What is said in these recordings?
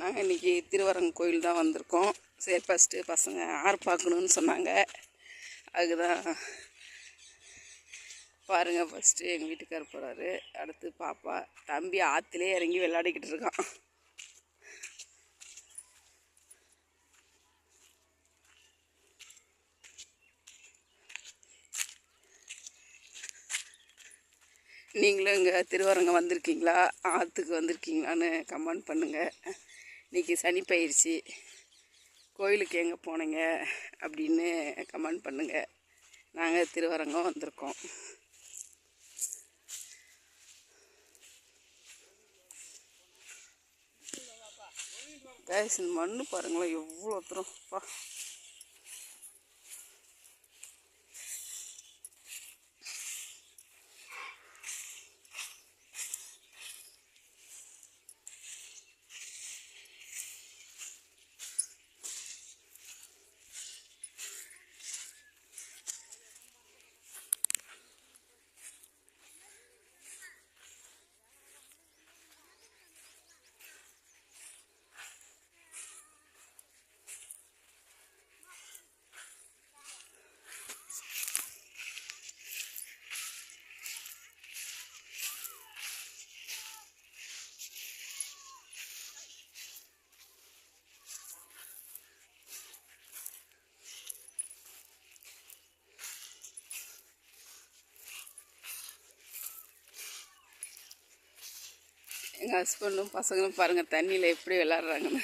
நாங்கள் இன்றைக்கி திருவரங்க கோயில் தான் வந்திருக்கோம். சரி ஃபஸ்ட்டு பசங்க ஆறு பார்க்கணுன்னு சொன்னாங்க. அதுதான் பாருங்கள் ஃபஸ்ட்டு எங்கள் வீட்டுக்கார் போகிறாரு அடுத்து பாப்பா தம்பி ஆற்றுலே இறங்கி விளையாடிக்கிட்டு இருக்கான். நீங்களும் இங்கே திருவரங்கம் வந்திருக்கீங்களா? ஆற்றுக்கு வந்திருக்கீங்களான்னு கமெண்ட் பண்ணுங்கள் இன்றைக்கி சனி பயிற்சி. கோயிலுக்கு எங்கே போனீங்க அப்படின்னு கமெண்ட் பண்ணுங்கள் நாங்கள் திருவரங்கம் வந்திருக்கோம். கைஸ் மண்ணு பாருங்களேன் எவ்வளோ தூரம் எங்கள் ஹஸ்பண்டும் பசங்களும் பாருங்கள் தண்ணியில் எப்படி விளாட்றாங்கன்னு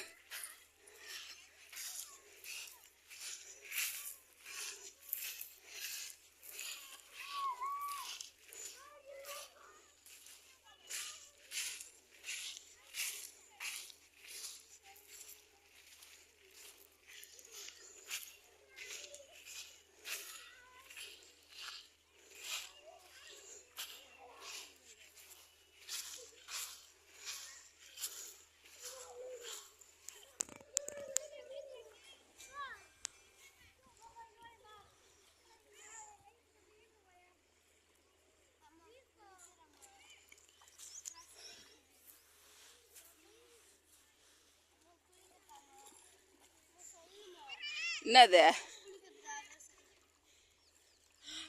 என்னது?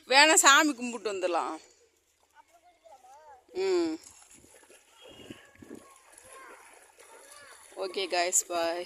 வேணா சாமி கும்பிட்டு வந்துடலாம். ம். Okay guys bye